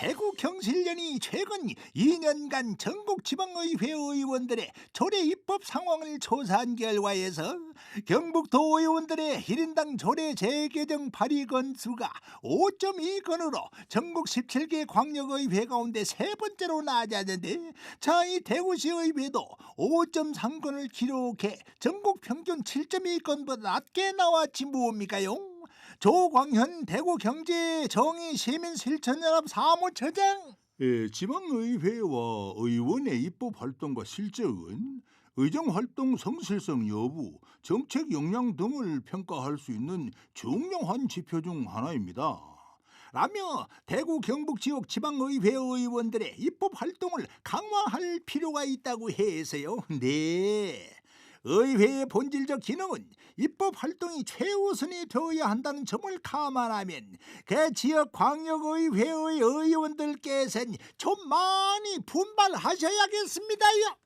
대구 경실련이 최근 2년간 전국 지방의회 의원들의 조례 입법 상황을 조사한 결과에서 경북도 의원들의 1인당 조례 재개정 발의 건수가 5.2건으로 전국 17개 광역의회 가운데 세 번째로 낮았는데 자이 대구시 의회도 5.3건을 기록해 전국 평균 7.2건보다 낮게 나왔지 뭡니까요? 조광현 대구 경제 정의 시민 실천연합 사무처장 예, 지방의회와 의원의 입법 활동과 실적은 의정 활동 성실성 여부, 정책 역량 등을 평가할 수 있는 중요한 지표 중 하나입니다. 라며 대구 경북 지역 지방의회 의원들의 입법 활동을 강화할 필요가 있다고 해서요. 네. 의회의 본질적 기능은 입법 활동이 최우선이 되어야 한다는 점을 감안하면 그 지역 광역의회의 의원들께서는 좀 많이 분발하셔야겠습니다요.